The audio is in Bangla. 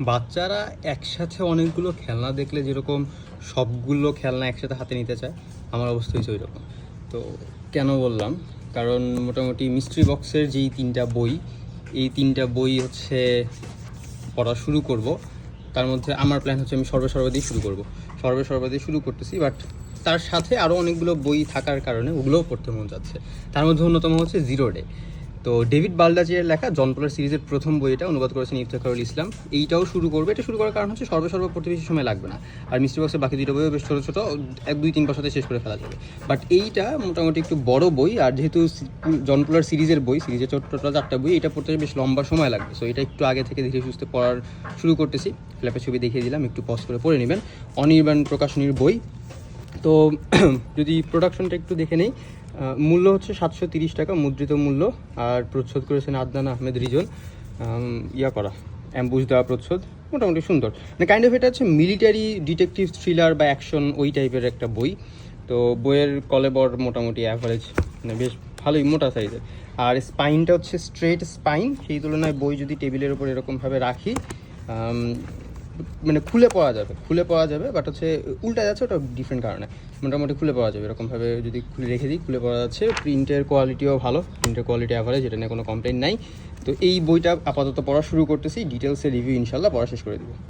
বাচ্চারা একসাথে অনেকগুলো খেলনা দেখলে যেরকম সবগুলো খেলনা একসাথে হাতে নিতে চায়, আমার অবস্থা হয়েছে ওই রকম তো কেন বললাম? কারণ মোটামুটি মিস্ট্রি বক্সের যেই তিনটা বই, এই তিনটা বই হচ্ছে পড়া শুরু করব। তার মধ্যে আমার প্ল্যান হচ্ছে আমি সর্বে সর্বাধিক শুরু করব। সর্বে সর্বাধিক শুরু করতেছি বাট তার সাথে আরও অনেকগুলো বই থাকার কারণে ওগুলোও পড়তে মন যাচ্ছে। তার মধ্যে অন্যতম হচ্ছে জিরো ডে তো ডেভিড বালডাজিয়ার লেখা জনপলার সিরিজের প্রথম বইটা অনুবাদ করেছেন ইফতেখারুল ইসলাম। এইটাও শুরু করবে। এটা শুরু করার কারণ হচ্ছে সর্বে সর্ব পড়তে বেশি সময় লাগবে না। আর মিস্ট্রি বক্সের বাকি দুটো বইও বেশ ছোটো ছোটো, এক, দুই, তিন বছরতে শেষ করে ফেলা যাবে। বাট এইটা মোটামুটি একটু বড় বই, আর যেহেতু জনপলার সিরিজের বই, সিরিজের টোটাল চারটা বই, এটা পড়তে বেশ লম্বা সময় লাগবে। সো এটা একটু আগে থেকে ধীরে সুস্থে পড়ার শুরু করতেছি। ফ্ল্যাপের ছবি দেখিয়ে দিলাম, একটু পজ করে পড়ে নেবেন। অনির্বাণ প্রকাশনীর বই তো যদি প্রোডাকশনটা একটু দেখে নেই মূল্য হচ্ছে সাতশো তিরিশ টাকা, মুদ্রিত মূল্য, আর প্রচ্ছদ করেছেন আদনান আহমেদ রিজন ইয়া করা অ্যাম্বুজ দেওয়া প্রচ্ছদ, মোটামুটি সুন্দর। মানে কাইন্ড অফ এটা হচ্ছে মিলিটারি ডিটেকটিভ থ্রিলার বা অ্যাকশন ওই টাইপের একটা বই। তো বইয়ের কলেবর মোটামুটি অ্যাভারেজ মানে বেশ ভালোই মোটা সাইজের আর স্পাইনটা হচ্ছে স্ট্রেট স্পাইন সেই তুলনায় বই যদি টেবিলের উপর এরকমভাবে রাখি মানে খুলে পাওয়া যাবে, খুলে পাওয়া যাবে বাট হচ্ছে উল্টা যাচ্ছে ওটা ডিফারেন্ট কারণে। মোটামুটি খুলে পাওয়া যাবে, এরকমভাবে যদি খুলে রেখে দিই, খুলে পাওয়া যাচ্ছে প্রিন্টের কোয়ালিটিও ভালো প্রিন্টের কোয়ালিটি অ্যাভারেজ এটা নিয়ে কোনো কমপ্লেন নাই। তো এই বইটা আপাতত পড়া শুরু করতেছি ডিটেলসে রিভিউ ইনশাল্লাহ পড়া শেষ করে দিব।